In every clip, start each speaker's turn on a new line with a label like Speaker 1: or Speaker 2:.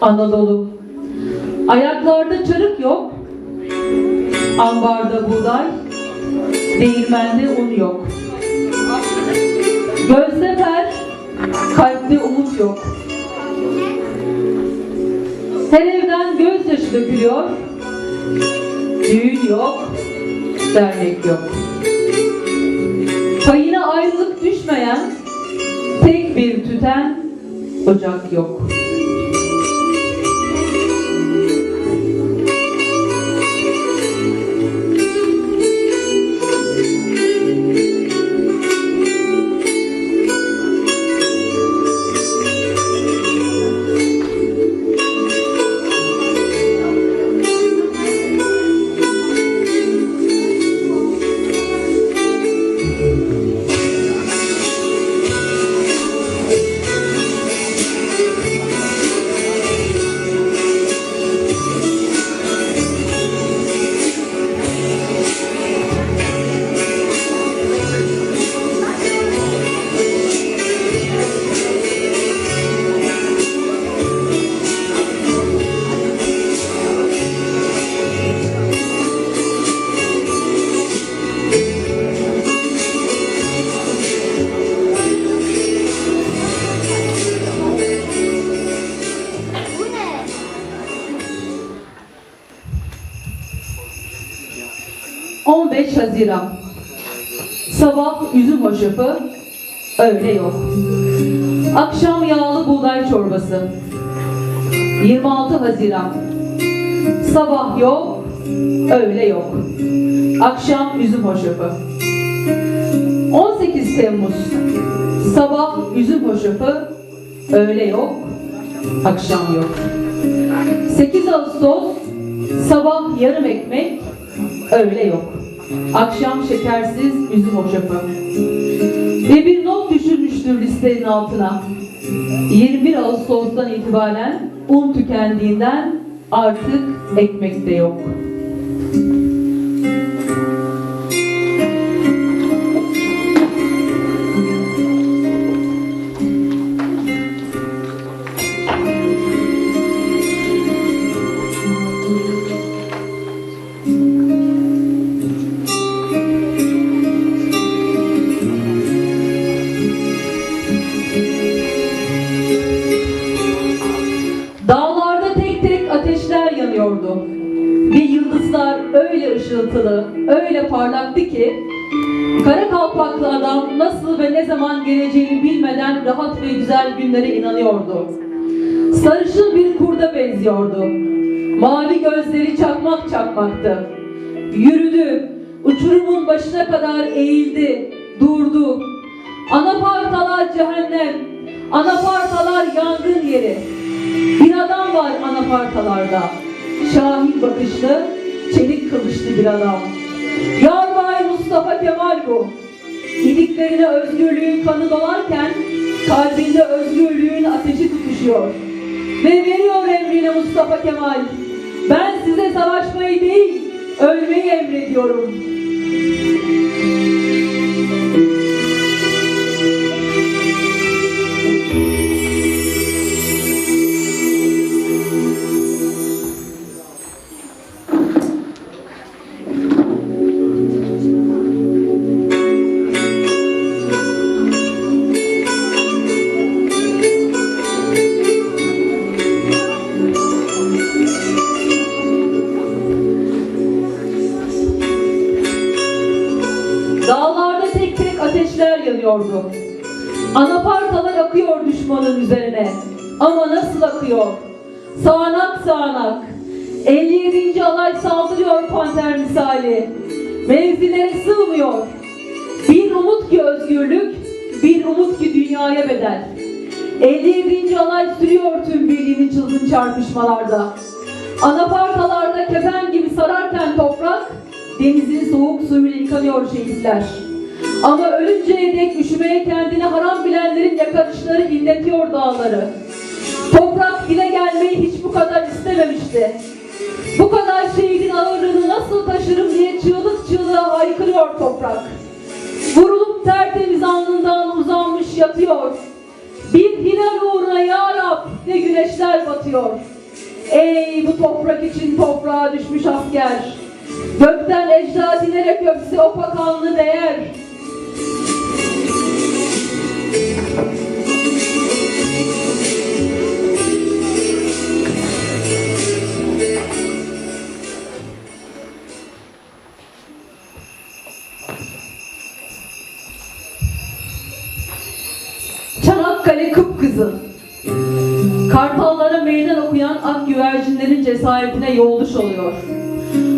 Speaker 1: Anadolu. Ayaklarda çarık yok, ambarda buğday, değirmende un yok. Gözde fer, kalpte umut yok. Her evden gözyaşı dökülüyor, düğün yok, dernek yok. Payına ayrılık düşmeyen, tek bir tüten, ocak yok. 15 Haziran Sabah üzüm hoşafı, öğle yok. Akşam yağlı buğday çorbası. 26 Haziran Sabah yok, öğle yok. Akşam üzüm hoşafı. 18 Temmuz Sabah üzüm hoşafı, öğle yok, akşam yok. 8 Ağustos Sabah yarım ekmek, öğle yok. Akşam şekersiz üzüm hoşafı. Ve bir not düşürmüştür listenin altına. 21 Ağustos'tan itibaren un tükendiğinden artık ekmek de yok. Yıldızlar öyle ışıltılı, öyle parlaktı ki kara kalpaklı adam nasıl ve ne zaman geleceğini bilmeden rahat ve güzel günlere inanıyordu. Sarışın bir kurda benziyordu. Mavi gözleri çakmak çakmaktı. Yürüdü, uçurumun başına kadar eğildi, durdu. Anapartalar cehennem, anapartalar yangın yeri. Bir adam var anapartalarda. Şahin bakışlı, kılıçlı bir adam. Yarbay Mustafa Kemal bu. İliklerine özgürlüğün kanı dolarken kalbinde özgürlüğün ateşi tutuşuyor. Ve veriyor emrini Mustafa Kemal. Ben size savaşmayı değil, ölmeyi emrediyorum. Yanıyordu. Anapartalar akıyor düşmanın üzerine. Ama nasıl akıyor? Sağanak sağanak. 57. alay saldırıyor panter misali. Mevzilere sığmıyor. Bir umut ki özgürlük, bir umut ki dünyaya bedel. 57. alay sürüyor tüm birliğini çılgın çarpışmalarda. Anapartalarda kefen gibi sararken toprak, denizin soğuk suyuyla yıkanıyor şehitler. Ama ölünceye dek üşümeye kendini haram bilenlerin yakarışları inletiyor dağları. Toprak dile gelmeyi hiç bu kadar istememişti. Bu kadar şehidin ağırlığını nasıl taşırım diye çığlık çığlığa haykırıyor toprak. Vurulup tertemiz alnından uzanmış yatıyor. Bir hilal uğruna ya Rab ne güneşler batıyor. Ey bu toprak için toprağa düşmüş asker. Gökten ecda dilerek öpse o pakanlı değer. Çanakkale kıpkızıl. Kartallara meydan okuyan ak güvercinlerin cesaretine yolduş oluyor.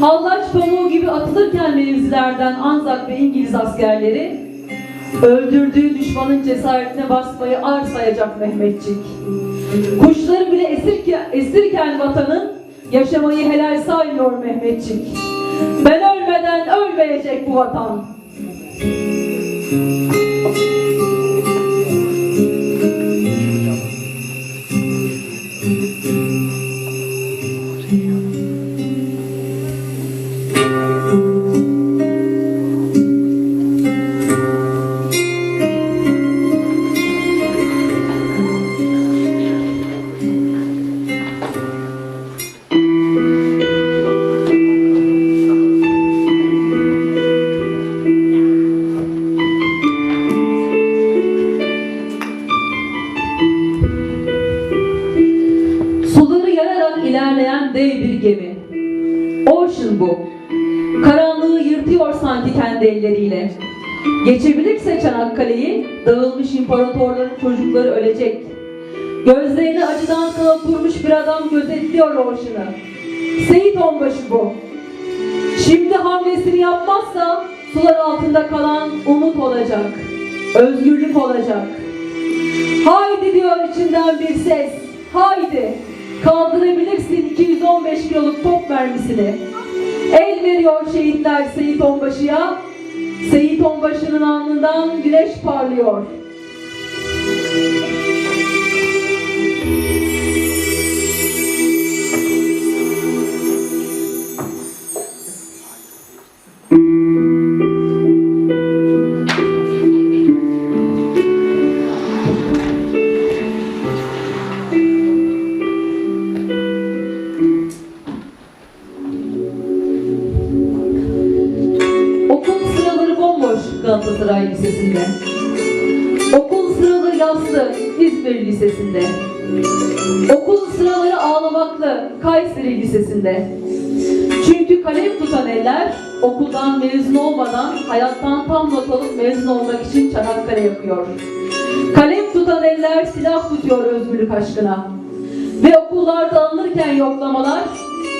Speaker 1: Hallaç pamuğu gibi atılırken mevzilerden Anzak ve İngiliz askerleri öldürdüğü düşmanın cesaretine basmayı ar sayacak Mehmetçik. Kuşları bile esirken, esirken vatanın yaşamayı helal saymıyor Mehmetçik. Ben ölmeden ölmeyecek bu vatan. Dev bir gemi. Ocean bu. Karanlığı yırtıyor sanki kendi elleriyle. Geçebilirse Çanakkale'yi, dağılmış imparatorların çocukları ölecek. Gözlerini acıdan kana bir adam gözetliyor Ocean'ı. Seyit Onbaşı bu. Şimdi hamlesini yapmazsa sular altında kalan umut olacak. Özgürlük olacak. Haydi diyor içinden bir ses. Haydi. Kaldırabilirsin 215 kiloluk top mermisini. El veriyor şehitler Seyit Onbaşı'ya. Seyit Onbaşı'nın alnından güneş parlıyor. Yaslı İzmir Lisesi'nde. Okul sıraları ağlamaklı Kayseri Lisesi'nde. Çünkü kalem tutan eller okuldan mezun olmadan hayattan tam not alıp mezun olmak için Çanakkale yakıyor. Kalem tutan eller silah tutuyor özgürlük aşkına. Ve okullarda alınırken yoklamalar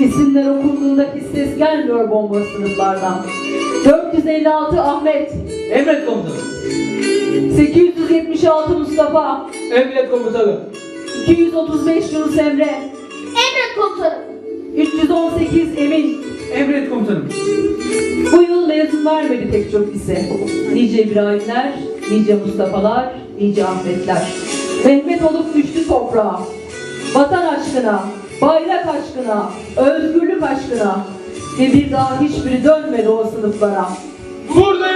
Speaker 1: isimler okunduğunda hiç ses gelmiyor bomboş sınıflardan. 456 Ahmet,
Speaker 2: Emret komutanım.
Speaker 1: 876 Mustafa,
Speaker 2: Emret komutanım.
Speaker 1: 235 Yunus Emre,
Speaker 3: Emret komutanım.
Speaker 1: 318 Emin.
Speaker 2: Emret komutanım.
Speaker 1: Bu yıl mezun vermedi pek çok lise. Nice İbrahimler, nice Mustafa'lar, nice Ahmetler. Mehmet olup düştü toprağa. Vatan aşkına, bayrak aşkına, özgürlük aşkına. Ve bir daha hiçbiri dönmedi o sınıflara.
Speaker 2: Buradayım.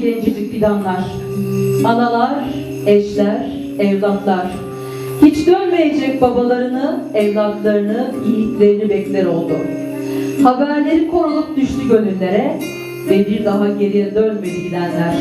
Speaker 1: Düştü gencecik fidanlar. Analar, eşler, evlatlar. Hiç dönmeyecek babalarını, evlatlarını, yiğitlerini bekler oldu. Haberleri korulup düştü gönüllere ve bir daha geriye dönmedi gidenler.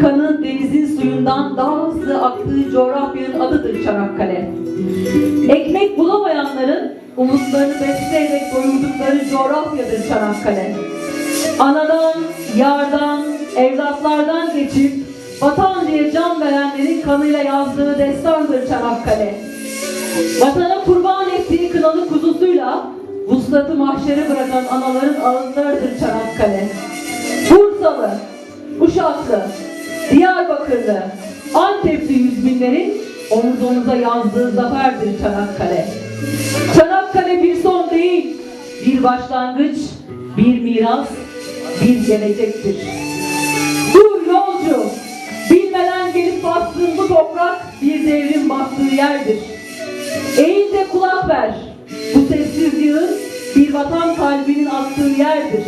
Speaker 1: Kanın denizin suyundan daha hızlı aktığı coğrafyanın adıdır Çanakkale. Ekmek bulamayanların umutlarını besleyerek doyurdukları coğrafyadır Çanakkale. Anadan, yardan, evlatlardan geçip vatan diye can verenlerin kanıyla yazdığı destandır Çanakkale. Vatana kurban ettiği kınalı kuzusuyla vuslatı mahşere bırakan anaların ağızlarıdır Çanakkale. Bursalı, Uşaklı, Diyarbakırlı, Antepli yüz binlerin omuz omuza yazdığı zaferdir Çanakkale. Çanakkale bir son değil, bir başlangıç, bir miras, bir gelecektir. Dur yolcu, bilmeden gelip bastığın bu toprak bir devrin bastığı yerdir. Eğil de kulak ver, bu sessiz bir vatan kalbinin attığı yerdir.